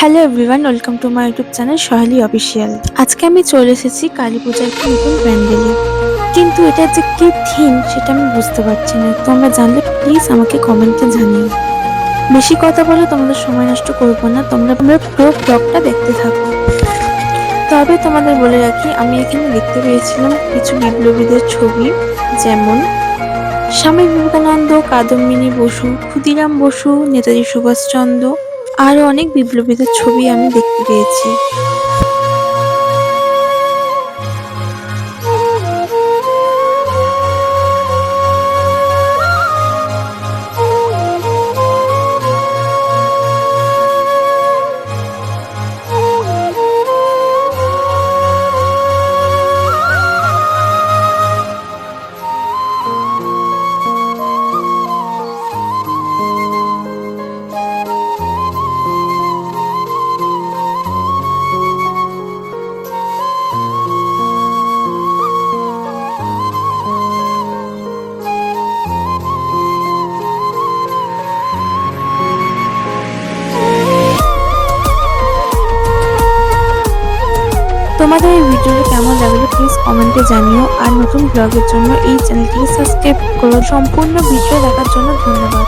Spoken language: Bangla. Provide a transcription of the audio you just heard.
Hello everyone, welcome to my YouTube channel Saheli official. আজকে আমি চলে এসেছি কালী পূজার একটি নতুন প্যান্ডেলে। কিন্তু এটা যে কি থিম সেটা আমি বুঝতে পারছি না। তোমরা জানলে প্লিজ আমাকে কমেন্টে জানিও। বেশি কথা বলে তোমাদের সময় নষ্ট করব না। তোমরা তোমরা পুরো ব্লগটা দেখতে থাকো। তবে তোমাদের বলে রাখি, আমি এখানে দেখতে পেয়েছিলাম কিছু বিপ্লবীদের ছবি, যেমন স্বামী বিবেকানন্দ, কাদম্বিনী বসু, ক্ষুদিরাম বসু, নেতাজি সুভাষচন্দ্র আরও অনেক বিপ্লবীদের ছবি আমি দেখতে পেয়েছি। তোমাদের এই ভিডিওটা কেমন লাগল প্লিজ কমেন্টে জানিও। আর নতুন ব্লগের জন্য এই চ্যানেলটিকে সাবস্ক্রাইব করো। সম্পূর্ণ ভিডিও দেখার জন্য ধন্যবাদ।